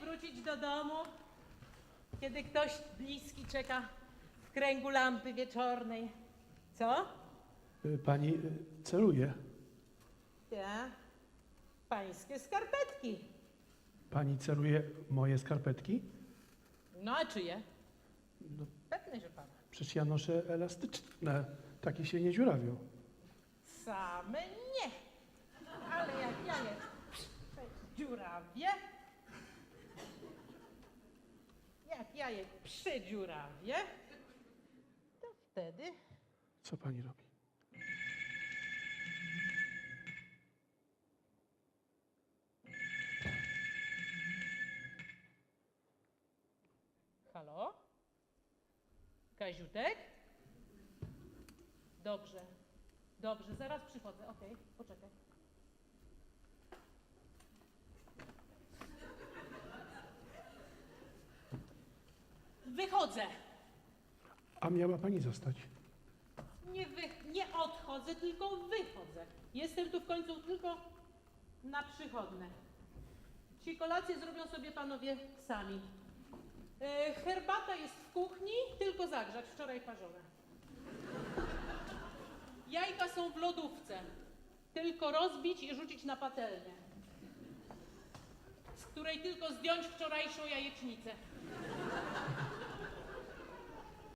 wrócić do domu, kiedy ktoś bliski czeka w kręgu lampy wieczornej. Co? Y, Pani y, celuje. Ja? Pańskie skarpetki. Pani celuje moje skarpetki? No a czyje? No, Pewnie, że pana. przecież ja noszę elastyczne. Takie się nie dziurawią. Same nie. Ale jak ja je dziurawię, jak ja je przedziurawię, to wtedy Co pani robi? Halo? Kaziutek? Dobrze. Dobrze, zaraz przychodzę. Okej, poczekaj. Wychodzę. A miała pani zostać? Nie, wy, nie odchodzę, tylko wychodzę. Jestem tu w końcu tylko na przychodne. Ci kolację zrobią sobie panowie sami. E, herbata jest w kuchni, tylko zagrzać, wczoraj parzone. Jajka są w lodówce, tylko rozbić i rzucić na patelnię, z której tylko zdjąć wczorajszą jajecznicę.